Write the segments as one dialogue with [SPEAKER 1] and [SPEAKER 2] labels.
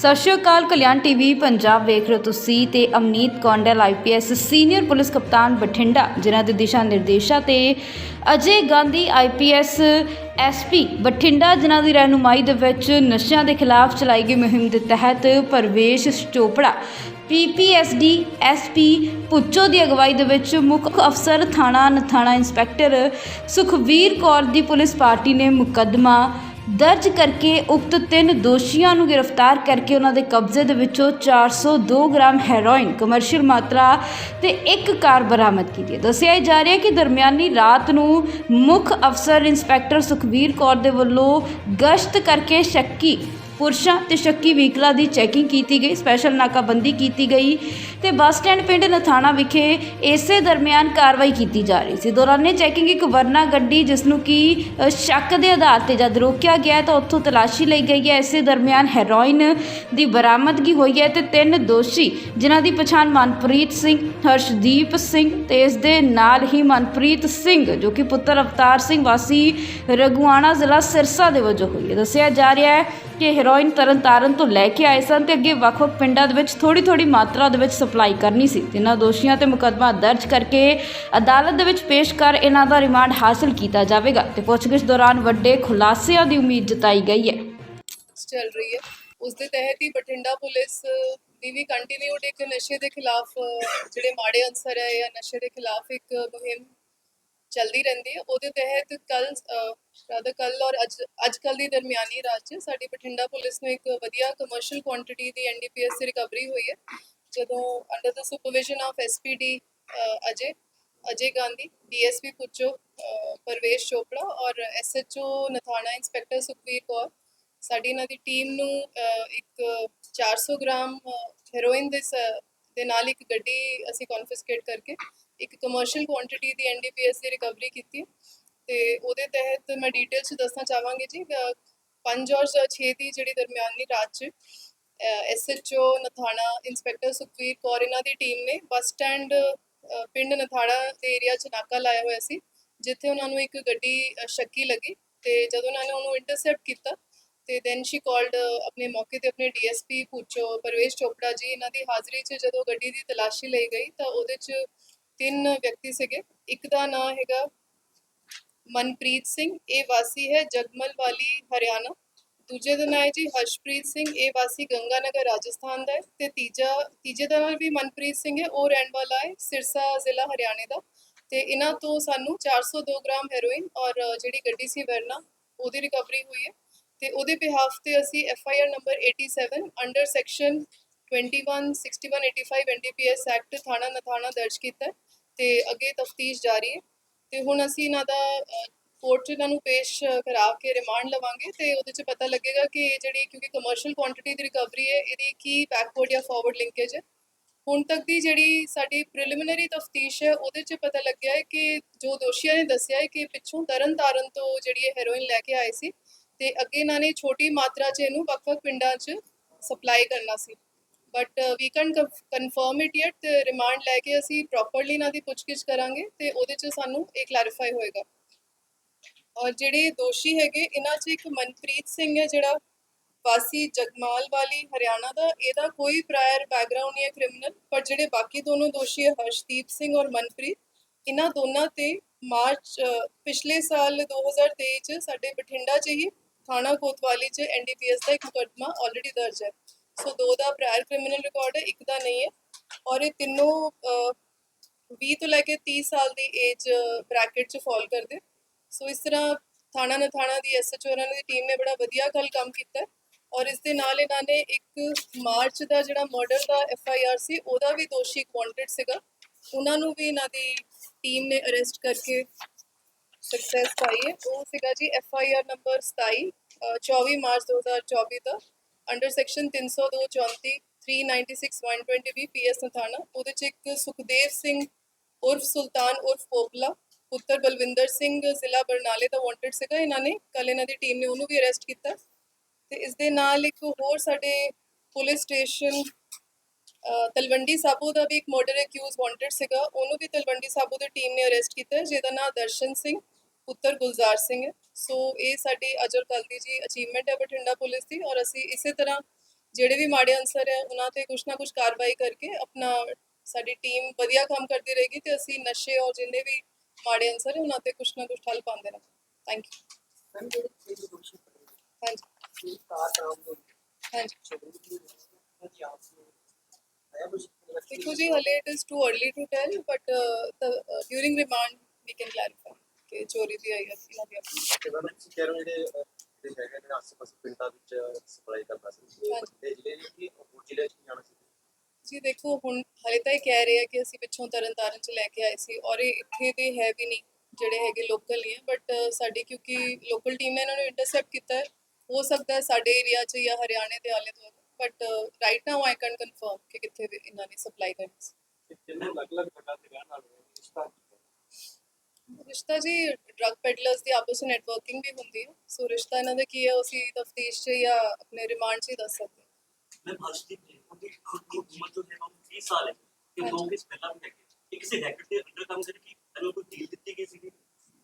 [SPEAKER 1] ਸਤਿ ਸ਼੍ਰੀ ਅਕਾਲ, ਕਲਿਆਣ ਟੀਵੀ ਪੰਜਾਬ ਵੇਖ ਰਹੇ ਹੋ ਤੁਸੀਂ ਤੇ Amneet Kondal IPS senior police ਕਪਤਾਨ ਬਠਿੰਡਾ, ਜਿਨ੍ਹਾਂ ਦੇ ਦਿਸ਼ਾ ਨਿਰਦੇਸ਼ਾਂ ਤੇ ਅਜੇ ਗਾਂਧੀ ਆਈਪੀਐਸ ਐਸਪੀ ਬਠਿੰਡਾ, ਜਿਨ੍ਹਾਂ ਦੀ ਰਹਿਨੁਮਾਈ ਦੇ ਵਿੱਚ ਨਸ਼ਿਆਂ ਦੇ ਖਿਲਾਫ ਚਲਾਈ ਗਈ ਮੁਹਿੰਮ ਦੇ ਤਹਿਤ ਪਰਵੇਸ਼ ਚੋਪੜਾ ਪੀਪੀਐਸਡੀ ਐਸਪੀ ਪੁੱਚੋ ਦੀ ਅਗਵਾਈ ਦੇ ਵਿੱਚ ਮੁੱਖ ਅਫਸਰ ਥਾਣਾ ਨਥਾਣਾ ਇੰਸਪੈਕਟਰ ਸੁਖਵੀਰ ਕੌਰ ਦੀ ਪੁਲਿਸ ਪਾਰਟੀ ਨੇ ਮੁਕੱਦਮਾ ਦਰਜ ਕਰਕੇ ਉਕਤ ਤਿੰਨ ਦੋਸ਼ੀਆਂ ਨੂੰ ਗ੍ਰਿਫਤਾਰ ਕਰਕੇ ਉਹਨਾਂ ਦੇ ਕਬਜ਼ੇ ਦੇ ਵਿੱਚੋਂ 402 ਗ੍ਰਾਮ ਹੈਰੋਇਨ ਕਮਰਸ਼ੀਅਲ ਮਾਤਰਾ ਤੇ ਇੱਕ ਕਾਰ ਬਰਾਮਦ ਕੀਤੀ ਹੈ। ਦੱਸਿਆ ਜਾ ਰਿਹਾ ਹੈ ਕਿ ਦਰਮਿਆਨੀ ਰਾਤ ਨੂੰ ਮੁੱਖ ਅਫਸਰ ਇੰਸਪੈਕਟਰ ਸੁਖਬੀਰ ਕੌਰ ਦੇ ਵੱਲੋਂ ਗਸ਼ਤ ਕਰਕੇ ਸ਼ੱਕੀ ਪੁਰਸ਼ਾਂ ਤੇ ਸ਼ੱਕੀ ਵਹੀਕਲਾਂ ਦੀ ਚੈਕਿੰਗ ਕੀਤੀ ਗਈ ਸਪੈਸ਼ਲ ਨਾਕਾਬੰਦੀ ਕੀਤੀ ਗਈ ਤੇ ਬੱਸ ਸਟੈਂਡ ਪਿੰਡ ਨਥਾਣਾ ਵਿਖੇ ਇਸੇ ਦਰਮਿਆਨ ਕਾਰਵਾਈ ਕੀਤੀ ਜਾ ਰਹੀ ਸੀ। ਦੌਰਾਨੇ ਚੈਕਿੰਗ ਇੱਕ ਵਰਨਾ ਗੱਡੀ ਜਿਸ ਨੂੰ ਕਿ ਅ, ਸ਼ੱਕ ਦੇ ਆਧਾਰ ਤੇ ਜਦ ਰੋਕਿਆ ਗਿਆ ਤਾਂ ਉੱਥੋਂ ਤਲਾਸ਼ੀ ਲਈ ਗਈ ਹੈ। ਇਸੇ ਦਰਮਿਆਨ ਹੈਰੋਇਨ ਦੀ ਬਰਾਮਦਗੀ ਹੋਈ ਹੈ ਤੇ ਤਿੰਨ ਦੋਸ਼ੀ ਜਿਨ੍ਹਾਂ ਦੀ ਪਛਾਣ ਮਨਪ੍ਰੀਤ ਸਿੰਘ ਹਰਸ਼ਦੀਪ ਸਿੰਘ ਤੇ ਇਸ ਦੇ ਨਾਲ ਹੀ ਮਨਪ੍ਰੀਤ ਸਿੰਘ ਜੋ ਕਿ ਪੁੱਤਰ ਅਵਤਾਰ ਸਿੰਘ ਵਾਸੀ ਰਗੁਆਣਾ ਜ਼ਿਲ੍ਹਾ ਸਿਰਸਾ ਦੇ ਵਜੋਂ ਹੋਈ ਹੈ। ਦੱਸਿਆ ਜਾ ਰਿਹਾ ਹੈ ਕਿ ਹੈਰੋਇਨ ਤਰਨਤਾਰਨ ਤੋਂ ਲੈ ਕੇ ਆਏ ਸਨ ਤੇ ਅੱਗੇ ਵੱਖ-ਵੱਖ ਪਿੰਡਾਂ ਦੇ ਵਿੱਚ ਥੋੜੀ-ਥੋੜੀ ਮਾਤਰਾ ਦੇ ਵਿੱਚ ਸਪਲਾਈ ਕਰਨੀ ਸੀ। ਜਿਨ੍ਹਾਂ ਦੋਸ਼ੀਆਂ ਤੇ ਮੁਕੱਦਮਾ ਦਰਜ ਕਰਕੇ ਅਦਾਲਤ ਦੇ ਵਿੱਚ ਪੇਸ਼ ਕਰ ਇਹਨਾਂ ਦਾ ਰਿਮਾਂਡ ਹਾਸਲ ਕੀਤਾ ਜਾਵੇਗਾ ਤੇ ਪੁੱਛਗਿੱਛ ਦੌਰਾਨ ਵੱਡੇ ਖੁਲਾਸਿਆਂ ਦੀ ਉਮੀਦ ਜਤਾਈ ਗਈ ਹੈ।
[SPEAKER 2] ਚੱਲ ਰਹੀ ਹੈ। ਉਸ ਦੇ ਤਹਿਤ ਹੀ ਬਠਿੰਡਾ ਪੁਲਿਸ ਦੀ ਵੀ ਕੰਟੀਨਿਊਡ ਇੱਕ ਨਸ਼ੇ ਦੇ ਖਿਲਾਫ ਜਿਹੜੇ ਮਾੜੇ ਅਨਸਰ ਹੈ ਜਾਂ ਨਸ਼ੇ ਦੇ ਖਿਲਾਫ ਇੱਕ ਮੁਹਿੰਮ ਚੱਲਦੀ ਰਹਿੰਦੀ ਹੈ। ਉਹਦੇ ਤਹਿਤ ਕੱਲ ਰਾਦਾ ਕੱਲ ਔਰ ਅੱਜ ਅੱਜ ਕੱਲ ਦੀ ਦਰਮਿਆਨੀ ਰਾਤ 'ਚ ਸਾਡੀ ਬਠਿੰਡਾ ਪੁਲਿਸ ਨੂੰ ਇੱਕ ਵਧੀਆ ਕਮਰਸ਼ੀਅਲ ਕੁਆਂਟੀਟੀ ਦੀ ਐਨਡੀਪੀਐਸ ਦੀ ਰਿਕਵਰੀ ਹੋਈ ਹੈ। ਜਦੋਂ under the supervision of SPD Ajay Ajay Gandhi DSP ਪੁੱਚੋ Parvesh Chopra ਔਰ ਐਸਐਚਓ ਨਥਾਣਾ ਇੰਸਪੈਕਟਰ ਸੁਖਵੀਰ ਕੌਰ ਸਾਡੀ ਇਹਨਾਂ ਦੀ ਟੀਮ ਨੂੰ ਅ, ਇੱਕ 400 ਗ੍ਰਾਮ ਹੈਰੋਇਨ ਦੇ ਦੇ ਨਾਲ ਇੱਕ ਗੱਡੀ ਅਸੀਂ ਕਨਫਿਸਕੇਟ ਕਰਕੇ ਇੱਕ ਕਮਰਸ਼ੀਅਲ ਕੁਆਂਟੀਟੀ ਦੀ ਐਨਡੀਪੀਐਸ ਦੀ ਰਿਕਵਰੀ ਕੀਤੀ। ਤੇ ਉਹਦੇ ਤਹਿਤ ਮੈਂ ਡਿਟੇਲ ਚ ਦੱਸਣਾ ਚਾਹਾਂਗੀ ਜੀ ਅ, ਔਰ 6 ਦੀ ਜਿਹੜੀ ਦਰਮਿਆਨੀ ਰਾਤ ਚ ਐਸਐਚਓ ਨਥਾਣਾ ਇੰਸਪੈਕਟਰ ਸੁਖਵੀਰ ਕੌਰ ਇਹਨਾਂ ਦੀ ਟੀਮ ਨੇ ਬੱਸ ਸਟੈਂਡ ਪਿੰਡ ਨਥਾਣਾ ਦੇ ਏਰੀਆ ਚ ਨਾਕਾ ਲਾਇਆ ਹੋਇਆ ਸੀ ਜਿੱਥੇ ਉਹਨਾਂ ਨੂੰ ਇੱਕ ਗੱਡੀ ਸ਼ੱਕੀ ਲੱਗੀ ਤੇ ਜਦੋਂ ਉਹਨਾਂ ਨੇ ਉਹਨੂੰ ਇੰਟਰਸੈਪਟ ਕੀਤਾ ਤੇ ਦੈਨ ਸ਼ੀ ਕਾਲਡ ਆਪਣੇ ਮੌਕੇ ਤੇ ਆਪਣੇ ਡੀਐਸਪੀ ਪੁੱਛੋ ਪਰਵੇਸ਼ ਚੋਪੜਾ ਜੀ ਇਹਨਾਂ ਦੀ ਹਾਜ਼ਰੀ 'ਚ ਜਦੋਂ ਗੱਡੀ ਦੀ ਤਲਾਸ਼ੀ ਲਈ ਗਈ ਤਾਂ ਉਹਦੇ 'ਚ ਤਿੰਨ ਵਿਅਕਤੀ ਸੀਗੇ। ਇੱਕ ਦਾ ਨਾਮ ਹੈਗਾ ਮਨਪ੍ਰੀਤ ਸਿੰਘ, ਇਹ ਵਾਸੀ ਹੈ ਜਗਮਲ ਵਾਲੀ ਹਰਿਆਣਾ। ਦੂਜੇ ਦਾ ਨਾਮ ਹੈ ਜੀ ਹਰਸ਼ਪ੍ਰੀਤ ਸਿੰਘ, ਇਹ ਵਾਸੀ ਗੰਗਾਨਗਰ, ਰਾਜਸਥਾਨ ਦਾ ਹੈ। ਤੇ ਤੀਜਾ, ਤੀਜੇ ਦਾ ਨਾਮ ਵੀ ਮਨਪ੍ਰੀਤ ਸਿੰਘ ਹੈ, ਉਹ ਰਹਿਣ ਵਾਲਾ ਹੈ ਸਿਰਸਾ ਜ਼ਿਲ੍ਹਾ ਹਰਿਆਣੇ ਦਾ। ਤੇ ਇਹਨਾਂ ਤੋਂ ਸਾਨੂੰ 402 ਗ੍ਰਾਮ ਹੈਰੋਇਨ ਔਰ ਜਿਹੜੀ ਗੱਡੀ ਸੀ ਵਰਨਾ, ਉਹਦੀ ਰਿਕਵਰੀ ਹੋਈ ਹੈ। ਤੇ ਉਹਦੇ ਬਿਹਾਫ ਤੇ ਅਸੀਂ F I R number 87 under section 21 61 85 NDPS act ਥਾਣਾ ਨਥਾਣਾ ਦਰਜ ਕੀਤਾ ਹੈ। ਤੇ ਅੱਗੇ ਤਫਤੀਸ਼ ਜਾਰੀ ਹੈ ਤੇ ਹੁਣ ਅਸੀਂ ਇਹਨਾਂ ਦਾ ਕੋਰਟ 'ਚ ਇਹਨਾਂ ਨੂੰ ਪੇਸ਼ ਕਰਾ ਕੇ ਰਿਮਾਂਡ ਲਵਾਂਗੇ ਤੇ ਉਹਦੇ 'ਚ ਪਤਾ ਲੱਗੇਗਾ ਕਿ ਇਹ ਜਿਹੜੀ, ਕਿਉਂਕਿ ਕਮਰਸ਼ੀਅਲ ਕੁਆਂਟੀਟੀ ਦੀ ਰਿਕਵਰੀ ਹੈ, ਇਹਦੀ ਕੀ ਬੈਕਵਰਡ ਜਾਂ ਫਾਰਵਰਡ ਲਿੰਕੇਜ ਹੈ। ਹੁਣ ਤੱਕ ਦੀ ਜਿਹੜੀ ਸਾਡੀ ਪ੍ਰੀਲਿਮਿਨਰੀ ਤਫਤੀਸ਼ ਹੈ, ਉਹਦੇ 'ਚ ਪਤਾ ਲੱਗਿਆ ਹੈ ਕਿ ਜੋ ਦੋਸ਼ੀਆਂ ਨੇ ਦੱਸਿਆ ਹੈ ਕਿ ਪਿੱਛੋਂ ਤਰਨ ਤਾਰਨ ਤੋਂ ਜਿਹੜੀ ਇਹ ਹੈਰੋਇਨ ਲੈ ਕੇ ਆਏ ਸੀ ਤੇ ਅੱਗੇ ਇਹਨਾਂ ਨੇ ਛੋਟੀ ਮਾਤਰਾ 'ਚ ਇਹਨੂੰ ਵੱਖ-ਵੱਖ ਪਿੰਡਾਂ 'ਚ ਸਪਲਾਈ ਕਰਨਾ ਸੀ। But we can confirm it yet ਤੇ ਰਿਮਾਂਡ ਲੈ ਕੇ ਅਸੀਂ ਪ੍ਰੋਪਰਲੀ ਇਹਨਾਂ ਦੀ ਪੁੱਛਗਿੱਛ ਕਰਾਂਗੇ ਤੇ ਉਹਦੇ 'ਚ ਸਾਨੂੰ ਇਹ ਕਲੈਰੀਫਾਈ ਹੋਏਗਾ ਔਰ ਜਿਹੜੇ ਦੋਸ਼ੀ ਹੈਗੇ ਇਹਨਾਂ 'ਚ ਇੱਕ ਮਨਪ੍ਰੀਤ ਸਿੰਘ ਹੈ ਜਿਹੜਾ ਵਾਸੀ ਜਗਮਾਲ ਵਾਲੀ ਹਰਿਆਣਾ ਦਾ ਇਹਦਾ ਕੋਈ ਪ੍ਰਾਇਰ ਬੈਕਗ੍ਰਾਉਂਡ ਨਹੀਂ ਹੈ ਕ੍ਰਿਮੀਨਲ ਪਰ ਜਿਹੜੇ ਬਾਕੀ ਦੋਨੋਂ ਦੋਸ਼ੀ ਹੈ ਹਰਸ਼ਦੀਪ ਸਿੰਘ ਔਰ ਮਨਪ੍ਰੀਤ ਇਹਨਾਂ ਦੋਨਾਂ ਤੇ ਮਾਰਚ ਪਿਛਲੇ ਸਾਲ 2023 ਚ ਸਾਡੇ ਬਠਿੰਡਾ 'ਚ ਹੀ ਥਾਣਾ ਕੋਤਵਾਲੀ 'ਚ ਐਨਡੀਪੀਐਸ ਦਾ ਇੱਕ ਮੁਕੱਦਮਾ ਆਲਰੇਡੀ ਦਰਜ ਹੈ ਸੋ ਦਾ ਪ੍ਰਾਇਰ ਕ੍ਰਿਮੀਨਲ ਰਿਕਾਰਡ ਹੈ ਇੱਕ ਦਾ ਨਹੀਂ ਹੈ। ਔਰ ਇਹ ਤਿੰਨੋਂ 20 ਤੋਂ ਲੈ ਕੇ 30 ਸਾਲ ਦੀ ਏਜ ਬ੍ਰੈਕਟ 'ਚ ਫਾਲ ਕਰਦੇ। ਸੋ ਇਸ ਤਰ੍ਹਾਂ ਥਾਣਾ ਨਥਾਣਾ ਦੀ ਐਸਐਚਓ ਉਹਨਾਂ ਦੀ ਟੀਮ ਨੇ ਬੜਾ ਵਧੀਆ ਕੱਲ ਕੰਮ ਕੀਤਾ। ਔਰ ਇਸ ਦੇ ਨਾਲ ਇਹਨਾਂ ਨੇ ਇੱਕ ਮਾਰਚ ਦਾ ਜਿਹੜਾ ਮਰਡਰ ਦਾ ਐਫ ਸੀ, ਉਹਦਾ ਵੀ ਦੋਸ਼ੀ ਵਾਂਟਡ ਸੀਗਾ। ਉਹਨਾਂ ਨੂੰ ਵੀ ਇਹਨਾਂ ਦੀ ਟੀਮ ਨੇ ਅਰੈਸਟ ਕਰਕੇ ਸਕਸੈਸ ਪਾਈ ਹੈ। ਉਹ ਸੀਗਾ ਜੀ ਐਫ ਨੰਬਰ 27 24 ਮਾਰਚ 2024 ਦਾ। ਅੰਡਰ ਸੈਕਸ਼ਨ 302 34 396 120 ਵੀ ਪੀਐਸ ਨਥਾਣਾ ਉਹਦੇ ਚ ਇੱਕ ਸੁਖਦੇਵ ਸਿੰਘ ਉਰਫ ਸੁਲਤਾਨ ਉਰਫ ਪੋਪਲਾ, ਪੁੱਤਰ ਬਲਵਿੰਦਰ ਸਿੰਘ ਜ਼ਿਲ੍ਹਾ ਬਰਨਾਲੇ ਦਾ ਵਾਂਟਡ ਸੀਗਾ, ਇਹਨਾਂ ਨੇ ਕੱਲ ਇਹਨਾਂ ਦੀ ਟੀਮ ਨੇ ਉਹਨੂੰ ਵੀ ਅਰੈਸਟ ਕੀਤਾ। ਤੇ ਇਸ ਦੇ ਨਾਲ ਇੱਕ ਹੋਰ ਸਾਡੇ ਪੁਲਿਸ ਸਟੇਸ਼ਨ ਤਲਵੰਡੀ ਸਾਬੋ ਦਾ ਵੀ ਇੱਕ ਮਰਡਰ ਅਕਿਊਜ਼ ਵਾਂਟਡ ਸੀਗਾ, ਉਹਨੂੰ ਵੀ ਤਲਵੰਡੀ ਸਾਬੋ ਦੀ ਟੀਮ ਨੇ ਅਰੈਸਟ ਕੀਤਾ, ਜਿਹਦਾ ਨਾਮ ਦਰਸ਼ਨ ਸਿੰਘ ਪੁੱਤਰ ਗੁਲਜ਼ਾਰ ਸਿੰਘ ਹੈ ਸੋ ਇਹ ਸਾਡੀ ਅਜਰ ਕੱਲ ਦੀ ਜੀ ਅਚੀਵਮੈਂਟ ਹੈ ਬਠਿੰਡਾ ਪੁਲਿਸ ਦੀ ਔਰ ਅਸੀਂ ਇਸੇ ਤਰ੍ਹਾਂ ਜਿਹੜੇ ਵੀ ਮਾੜੇ ਅਨਸਰ ਹੈ ਉਹਨਾਂ ਤੇ ਕੁਛ ਨਾ ਕੁਛ ਕਾਰਵਾਈ ਕਰਕੇ ਆਪਣਾ ਸਾਡੀ ਟੀਮ ਵਧੀਆ ਕੰਮ ਕਰਦੀ ਰਹੇਗੀ ਤੇ ਅਸੀਂ ਨਸ਼ੇ ਔਰ ਜਿੰਨੇ ਵੀ ਮਾੜੇ ਅਨਸਰ ਹੈ ਉਹਨਾਂ ਤੇ ਕੁਛ ਨਾ ਕੁਛ ਠੱਲ ਪਾਉਂਦੇ ਰਹਾਂਗੇ ਥੈਂਕ ਯੂ
[SPEAKER 3] ਮੈਮ ਜਿਹੜੇ ਛੇ ਦੋਸ਼ੀ ਪਕੜੇ ਗਏ,
[SPEAKER 2] ਹਾਂਜੀ
[SPEAKER 3] ਇਹ ਕਾਰ ਨਾਮ ਤੋਂ
[SPEAKER 2] ਹਾਂਜੀ
[SPEAKER 3] ਛੋੜੀ ਦੀ ਉਹਦੀ ਆਪਸ ਵਿੱਚ ਆਇਆ ਕੁਝ
[SPEAKER 2] ਦੇਖੋ ਜੀ ਹਲੇ it is too early to can ਕਿ ਚੋਰੀ ਦੀ ਆਈ ਹੈ ਇਹਨਾਂ ਦੀ ਆਪਣੀ
[SPEAKER 4] ਕਿਵੇਂ ਮੈਂ ਤੁਸੀਂ ਕਹਿ ਰਹੇ ਹੋ ਜਿਹੜੇ ਜਿਹੜੇ ਹੈਗੇ ਨੇ ਆਸ-ਪਾਸ ਪਿੰਡਾਂ ਵਿੱਚ ਸਪਲਾਈ ਕਰਨਾ ਸੀ ਇਹ। ਵੱਡੇ ਜ਼ਿਲ੍ਹੇ ਨੇ ਕਿ ਹੋਰ ਜ਼ਿਲ੍ਹੇ 'ਚ ਵੀ ਜਾਣਾ ਸੀ?
[SPEAKER 2] ਜੀ ਦੇਖੋ ਹੁਣ ਹਲੇ ਤਾਂ ਇਹ ਕਹਿ ਰਹੇ ਆ ਕਿ ਅਸੀਂ ਪਿੱਛੋਂ ਤਰਨਤਾਰਨ ਚ ਲੈ ਕੇ ਆਏ ਸੀ ਔਰ ਇਹ ਇੱਥੇ ਦੇ ਹੈ ਵੀ ਨਹੀਂ ਜਿਹੜੇ ਹੈਗੇ ਲੋਕਲ ਹੀ ਹੈ ਬਟ ਸਾਡੀ ਕਿਉਂਕਿ ਲੋਕਲ ਟੀਮ ਨੇ ਇਹਨਾਂ ਨੂੰ ਇੰਟਰਸੈਪਟ ਕੀਤਾ ਹੈ। ਸਕਦਾ ਹੈ ਸਾਡੇ ਏਰੀਆ 'ਚ ਜਾਂ ਹਰਿਆਣੇ ਦੇ ਆਲੇ ਦੁਆਲੇ but right now I can confirm ਕਿ ਕਿੱਥੇ ਇਹਨਾਂ ਨੇ ਸਪਲਾਈ ਕਰਨੀ ਸੀ।
[SPEAKER 5] ਤਿੰਨੋਂ ਅਲੱਗ-ਅਲੱਗ ਜਗ੍ਹਾ ਤੇ ਰਹਿਣ ਵਾਲੇ ਰਿਸ਼ਤਾ
[SPEAKER 2] ਰਿਸ਼ਤਾ ਜੀ ਡਰਗ ਪੈਡਲਰਸ ਦੀ ਆਪਸ ਵਿੱਚ ਨੈਟਵਰਕਿੰਗ ਵੀ ਹੁੰਦੀ ਹੈ। ਸੋ ਰਿਸ਼ਤਾ ਇਹਨਾਂ ਦਾ ਕੀ ਹੈ? ਉਸੇ ਤਫਤੀਸ਼ ਜਾਂ ਆਪਣੇ ਰਿਮਾਂਡ 'ਚ ਦੱਸ ਸਕਦੇ
[SPEAKER 6] ਮੈਂ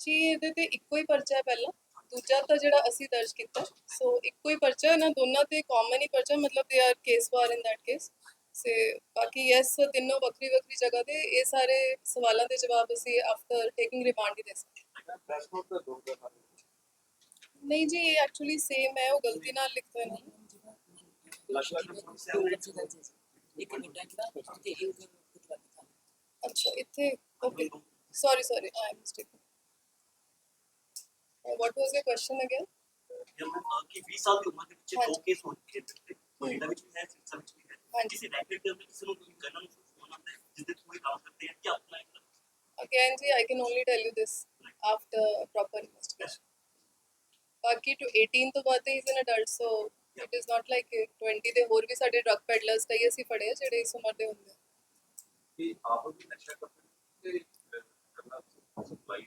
[SPEAKER 2] ਜੀ ਇਹਦੇ ਤੇ ਇੱਕੋ ਹੀ ਪਰਚਾ ਹੈ ਪਹਿਲਾਂ। ਦੂਜਾ ਤਾਂ ਜਿਹੜਾ ਅਸੀਂ ਦਰਜ ਕੀਤਾ। ਸੋ ਇੱਕੋ ਹੀ ਪਰਚਾ ਇਹਨਾਂ ਦੋਨਾਂ ਤੇ ਕਾਮਨ ਹੀ ਪਰਚਾ ਮਤਲਬ ਦੇ ਆਰ ਕੇਸ ਵਾਰ ਇਨ ਦੈਟ ਕੇਸ ਸੇ ਬਾਕੀ ਯੈਸ ਤਿੰਨੋਂ ਵੱਖਰੀ ਵੱਖਰੀ ਜਗ੍ਹਾ ਤੇ ਇਹ ਸਾਰੇ ਸਵਾਲਾਂ ਦੇ ਜਵਾਬ ਅਸੀਂ ਆਫਟਰ ਟੇਕਿੰਗ ਰਿਮਾਂਡ ਹੀ ਦੇ ਸਕਦੇ
[SPEAKER 5] ਦੋ ਦਾ
[SPEAKER 2] ਨਹੀਂ ਜੀ ਇਹ ਐਕਚੁਅਲੀ ਸੇਮ ਹੈ ਉਹ ਗਲਤੀ ਨਾਲ ਲਿਖਦੇ ਨੇ ਅੱਛਾ ਇੱਥੇ okay sorry sorry I am mistaken what was your question again
[SPEAKER 6] ਕਿ 20 ਸਾਲ ਦੀ ਉਮਰ ਦੇ ਵਿੱਚ। ਦੋ ਕੇਸ ਹੋ ਚੁੱਕੇ ਨੇ ਨੋਇਡਾ ਵਿੱਚ ਵੀ ਹੈ ਸਿਰਸਾ ਵਿੱਚ
[SPEAKER 2] ਹਾਂਜੀ।
[SPEAKER 6] ਕਿਸੇ ਰੈकेट ਦੇ ਅੰਦਰ ਕਿਸੇ ਨੂੰ ਕੋਈ ਕਰਨ ਨੂੰ ਫੋਨ ਆਉਂਦਾ ਹੈ ਜਿਸ ਦੇ ਥਰੂ ਇਹ ਕੰਮ ਕਰਦੇ ਆ ਕਿ ਆਪਣਾ ਇੱਕ
[SPEAKER 2] ji, I can only tell you this after a proper investigation. ਬਾਕੀ to 18 ਤੋਂ ਬਾਅਦ ਹੀ is an adult, so it is not like ਇਹ 20 ਦੇ ਹੋਰ ਵੀ ਸਾਡੇ ਡਰਗ ਪੈਡਲਰਸ ਕਈ ਅਸੀਂ ਫੜੇ ਆ ਜਿਹੜੇ ਇਸ ਉਮਰ ਦੇ ਹੁੰਦੇ ਆ
[SPEAKER 4] ਕਿ ਆਪ ਵੀ ਨਸ਼ਾ ਕਰਦੇ ਤੇ ਕਰਨਾ ਸਪਲਾਈ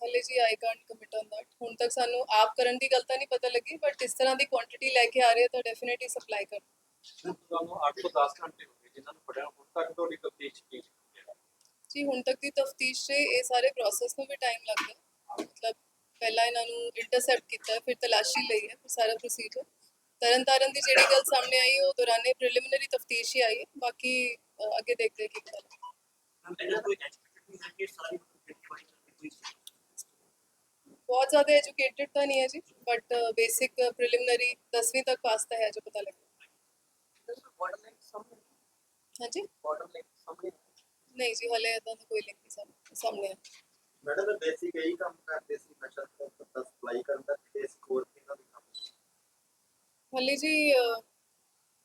[SPEAKER 2] ਹਲੇ ਜੀ I can't commit on that ਹੁਣ ਤੱਕ ਸਾਨੂੰ ਆਪ ਕਰਨ ਦੀ ਗੱਲ ਤਾਂ ਨਹੀਂ ਪਤਾ ਲੱਗੀ ਬਟ ਇਸ ਤਰ੍ਹਾਂ ਦੀ ਕੁਆਂਟੀਟੀ ਲੈ ਕੇ ਆ ਰਹੇ ਤਾਂ ਡੈਫੀਨਿਟਲੀ ਸਪਲਾਈ ਕਰ
[SPEAKER 5] ਤੁਹਾਨੂੰ 8 ਤੋਂ 10 ਘੰਟੇ ਹੋ ਗਏ ਜਿਨ੍ਹਾਂ ਨੂੰ ਫੜਿਆ ਹੁਣ ਤੱਕ ਤੁਹਾਡੀ ਤਫਤੀਸ਼ ਕੀ ਹੈ?
[SPEAKER 2] ਜੀ ਹੁਣ ਤੱਕ ਦੀ ਤਫਤੀਸ਼ 'ਚ ਇਹ ਸਾਰੇ ਪ੍ਰੋਸੈਸ ਨੂੰ ਵੀ ਟਾਈਮ ਲੱਗਦਾ ਮਤਲਬ ਪਹਿਲਾਂ ਇਹਨਾਂ ਨੂੰ ਇੰਟਰਸੈਪਟ ਕੀਤਾ ਫਿਰ ਤਲਾਸ਼ੀ ਲਈ ਹੈ ਫਿਰ ਸਾਰਾ ਪ੍ਰੋਸੀਜਰ ਤਰਨਤਾਰਨ ਦੀ ਜਿਹੜੀ ਗੱਲ ਸਾਹਮਣੇ ਆਈ ਉਹ ਦੌਰਾਨੇ ਪ੍ਰੀਲਿਮਿਨਰੀ ਤਫਤੀਸ਼ ਹੀ ਆਈ ਹੈ। ਬਾਕੀ ਅ, ਅੱਗੇ ਦੇਖਦੇ ਹਾਂ ਕੀ ਪਤਾ ਲੱਗਦਾ ਬਹੁਤ ਜ਼ਿਆਦਾ ਐਜੂਕੇਟਿਡ ਤਾਂ ਨਹੀਂ ਹੈ ਜੀ ਬਟ ਬੇਸਿਕ ਪ੍ਰੀਲਿਮਿਨਰੀ 10ਵੀਂ ਤੱਕ ਪਾਸ ਤਾਂ ਹੈ ਜੋ ਪਤਾ ਲੱਗਦਾ ਨਹੀਂ ਜੀ ਹਲੇ ਇਦਾਂ ਕੋਈ ਲਿੰਕ ਸਾਹਮਣੇ- ਸਾਹਮਣੇ ਆ।
[SPEAKER 4] ਬੇਸਿਕ ਇਹੀ ਕੰਮ ਕਰਦੇ ਸੀ ਨਸ਼ਾ ਦਾ ਸਪਲਾਈ ਕਰਨ ਦਾ ਤੇ ਸਕੋਰ ਕਿੰਨਾ ਕੰਮ?
[SPEAKER 2] ਹਲੇ ਜੀ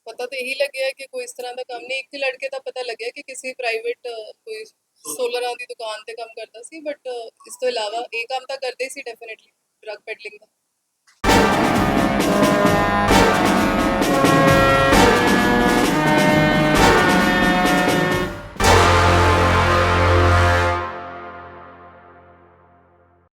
[SPEAKER 2] ਪਤਾ ਤਾਂ ਇਹੀ ਲੱਗਿਆ ਕਿ ਕੋਈ ਇਸ ਤਰ੍ਹਾਂ ਦਾ ਕੰਮ ਨਹੀਂ। ਇੱਕ ਲੜਕੇ ਦਾ ਪਤਾ ਲੱਗਿਆ ਕਿ ਕਿਸੇ ਪ੍ਰਾਈਵੇਟ ਕੋਈ ਸੋਲਰਾਂ ਦੀ ਦੁਕਾਨ ਤੇ ਕੰਮ ਕਰਦਾ ਸੀ ਬਟ ਇਸ ਤੋਂ ਇਲਾਵਾ ਇਹ ਕੰਮ ਤਾਂ ਕਰਦੇ ਸੀ ਡੈਫੀਨਿਟਲੀ ਡਰਗ ਪੈਡਲਿੰਗ ਦਾ।